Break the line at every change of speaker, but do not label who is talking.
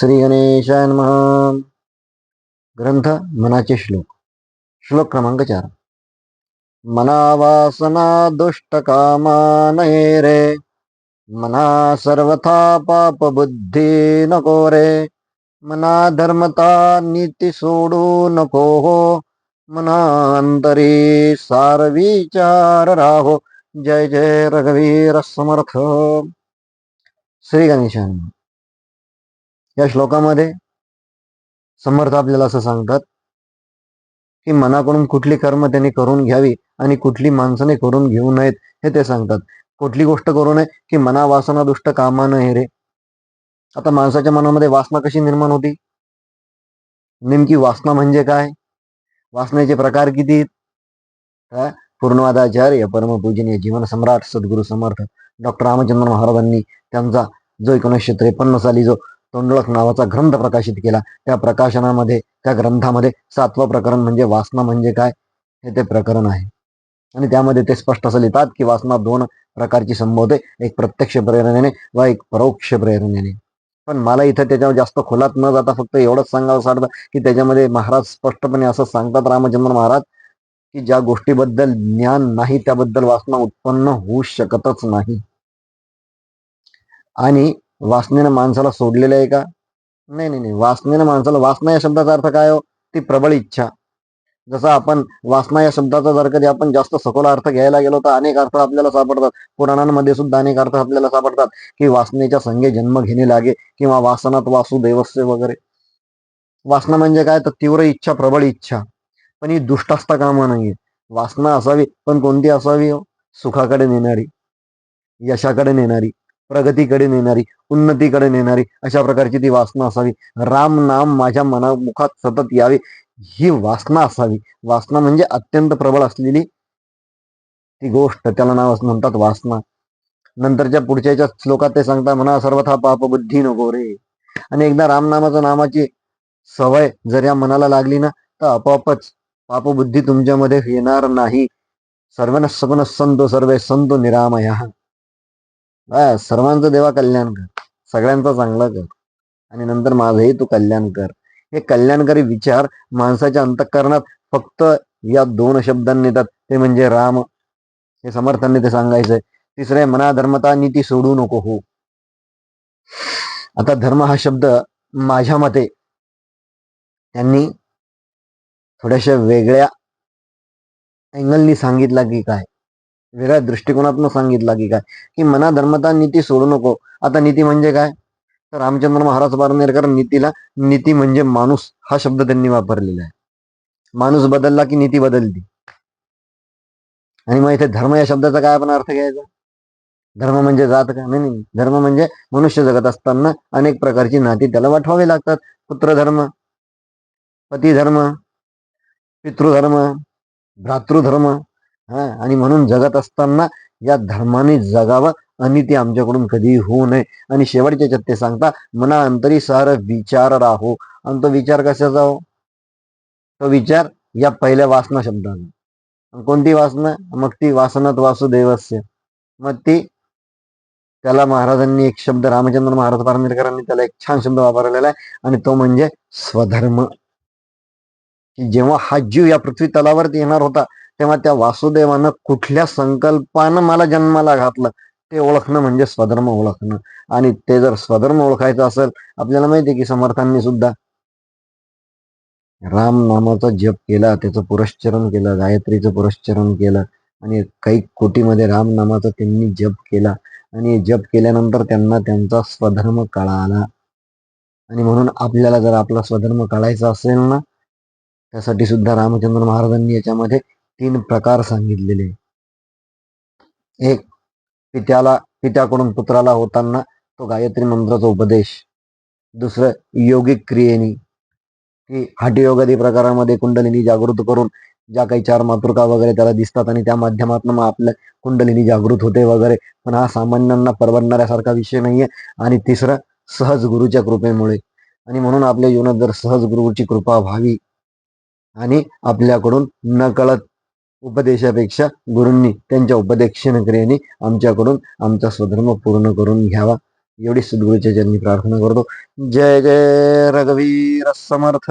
श्री गणेशाय नमः. ग्रंथ मनाचे श्लोक. श्लोक क्रमांक चार. मना वासना दुष्ट कामा नये रे मना सर्वथा पाप बुद्धी नको रे मना धर्मता नीती सोडू नको हो मना अंतरी सार विचार राहो. जय जय रघुवीर समर्थ. श्री गणेशान या श्लोकामध्ये समर्थ आपल्याला असं सांगतात की मनाकडून कुठली कर्म त्यांनी करून घ्यावी आणि कुठली माणसाने करून घेऊ नयेत हे ते सांगतात. कुठली गोष्ट करू नये की मना वासना दुष्ट कामा नये रे. आता माणसाच्या मनामध्ये वासना कशी निर्माण होती? नेमकी वासना म्हणजे काय? वासनेचे प्रकार किती काय? पूर्णवादाचार्य परमपूजनीय जीवन सम्राट सद्गुरू समर्थ डॉक्टर रामचंद्र महाराजांनी त्यांचा जो एकोणीसशे त्रेपन्न साली जो तोंडळक नावाचा ग्रंथ प्रकाशित केला. त्या प्रकाशनामध्ये त्या ग्रंथामध्ये सातवं प्रकरण म्हणजे वासना म्हणजे काय? हे ते प्रकरण आहे. आणि त्यामध्ये ते स्पष्ट असं लिहितात की वासना दोन प्रकारची संभवते एक प्रत्यक्ष प्रेरणेने व एक परोक्ष प्रेरणेने. पण मला इथं त्याच्यावर जास्त खोलात न जाता फक्त एवढंच सांगावं वाटतं की त्याच्यामध्ये महाराज स्पष्टपणे असं सांगतात रामचंद्र महाराज की ज्या गोष्टीबद्दल ज्ञान नाही त्याबद्दल वासना उत्पन्न होऊ शकतच नाही. आणि वासनेनं माणसाला सोडलेलं आहे का? नाही नाही नाही. वासनेनं माणसाला वासना या शब्दाचा अर्थ काय हो? ती प्रबळ इच्छा. जसं आपण वासना या शब्दाचा जर कधी आपण जास्त सखोल अर्थ घ्यायला गेलो तर अनेक अर्थ आपल्याला सापडतात. पुराणांमध्ये सुद्धा अनेक अर्थ आपल्याला सापडतात की वासनेच्या संगे जन्म घेणे लागे किंवा वासनात वासुदेवस्य वगैरे. वासना म्हणजे काय? तर तीव्र इच्छा प्रबळ इच्छा. पण ही दुष्ट असता कामा नाहीये वासना असावी पण कोणती असावी हो? सुखाकडे नेणारी यशाकडे नेणारी. प्रगतीकडे नेणारी उन्नतीकडे नेणारी अशा प्रकारची ती वासना असावी. राम नाम माझ्या मना मुखात सतत यावे. ही वासना असावी. वासना म्हणजे अत्यंत प्रबळ असलेली ती गोष्ट. त्याला नाव असं म्हणतात वासना. नंतरच्या पुढच्या श्लोकात ते सांगता म्हणा सर्वथा पाप बुद्धी नको रे. आणि एकदा रामनामाचं नामाची सवय जर या मनाला लागली ना तर आपोआपच पापबुद्धी तुमच्यामध्ये येणार नाही. सर्वांना सगुण संतो सर्वे संतो निरामया. बस सर्वांचं देवा कल्याण कर. सगळ्यांचं चांगलं कर. आणि नंतर माझंही तू कल्याण कर. हे कल्याणकारी विचार माणसाच्या अंतःकरणात फक्त या दोन शब्दांनी येतात. ते म्हणजे राम. हे समर्थांनी ते सांगायचंय. तिसरे मना धर्मता नीती सोडू नको हो. आता धर्म हा शब्द माझ्या मते त्यांनी थोड्याशा वेगळ्या अँगलनी सांगितला की काय? वेगळ्या दृष्टिकोनातून सांगितला की काय? की मना धर्मता नीती सोडू नको. आता नीती म्हणजे काय? तर रामचंद्र महाराज बारनेरकर नीतीला नीती म्हणजे माणूस हा शब्द त्यांनी वापरलेला आहे. माणूस बदलला की नीती बदलती. आणि मग इथे धर्म या शब्दाचा काय आपण अर्थ घ्यायचा? धर्म म्हणजे जात का? नाही नाही. धर्म म्हणजे मनुष्य जगत असताना अनेक प्रकारची नाती त्याला वाटवावी लागतात. पुत्रधर्म पतिधर्म पितृधर्म भ्रातृधर्म हा आणि म्हणून जगत असताना या धर्माने जगावं अनिती आमच्याकडून कधीही होऊ नये. आणि शेवटच्या चत्ते सांगता मना अंतरी सार विचार राहो. आणि तो विचार कशाचा हो? तो विचार या पहिल्या वासना शब्दाचा. कोणती वासना? मग ती वासनात वासुदेवस्य. मग ती त्याला महाराजांनी एक शब्द रामचंद्र महाराज पारनेरकरांनी त्याला एक छान शब्द वापरलेला आहे आणि तो म्हणजे स्वधर्म. जेव्हा हा जीव या पृथ्वी तलावरती येणार होता तेव्हा त्या वासुदेवानं कुठल्या संकल्पानं मला जन्माला घातलं ते ओळखणं म्हणजे स्वधर्म ओळखणं. आणि ते जर स्वधर्म ओळखायचं असेल आपल्याला माहिती आहे की समर्थांनी सुद्धा राम नामाचा जप केला त्याचं पुरश्चरण केलं गायत्रीचं पुरश्चरण केलं आणि काही कोटीमध्ये राम नामाचा त्यांनी जप केला. आणि जप केल्यानंतर त्यांना त्यांचा स्वधर्म कळाला. आणि म्हणून आपल्याला जर आपला स्वधर्म कळायचा असेल ना त्यासाठी सुद्धा रामचंद्र महाराजांनी याच्यामध्ये तीन प्रकार सांगितलेले. एक पित्याला पित्याकडून पुत्राला होताना तो गायत्री मंत्राचा उपदेश. दुसरं योगिक क्रियेनी. की हठयोगादी प्रकारामध्ये कुंडलिनी जागृत करून ज्या काही चार मातृका वगैरे त्याला दिसतात आणि त्या माध्यमातून मग आपल्या कुंडलिनी जागृत होते वगैरे. पण हा सामान्यांना परवडणाऱ्यासारखा विषय नाहीये. आणि तिसरं सहज गुरुच्या कृपेमुळे. आणि म्हणून आपल्या जीवनात जर सहज गुरुची कृपा व्हावी आणि आपल्याकडून नकळत उपदेशापेक्षा गुरूंनी त्यांच्या उपदेशन क्रियेने आमच्याकडून आमचा स्वधर्म पूर्ण करून घ्यावा. एवढी सद्गुरूच्या जन्मी प्रार्थना करतो. जय जय रघुवीर समर्थ.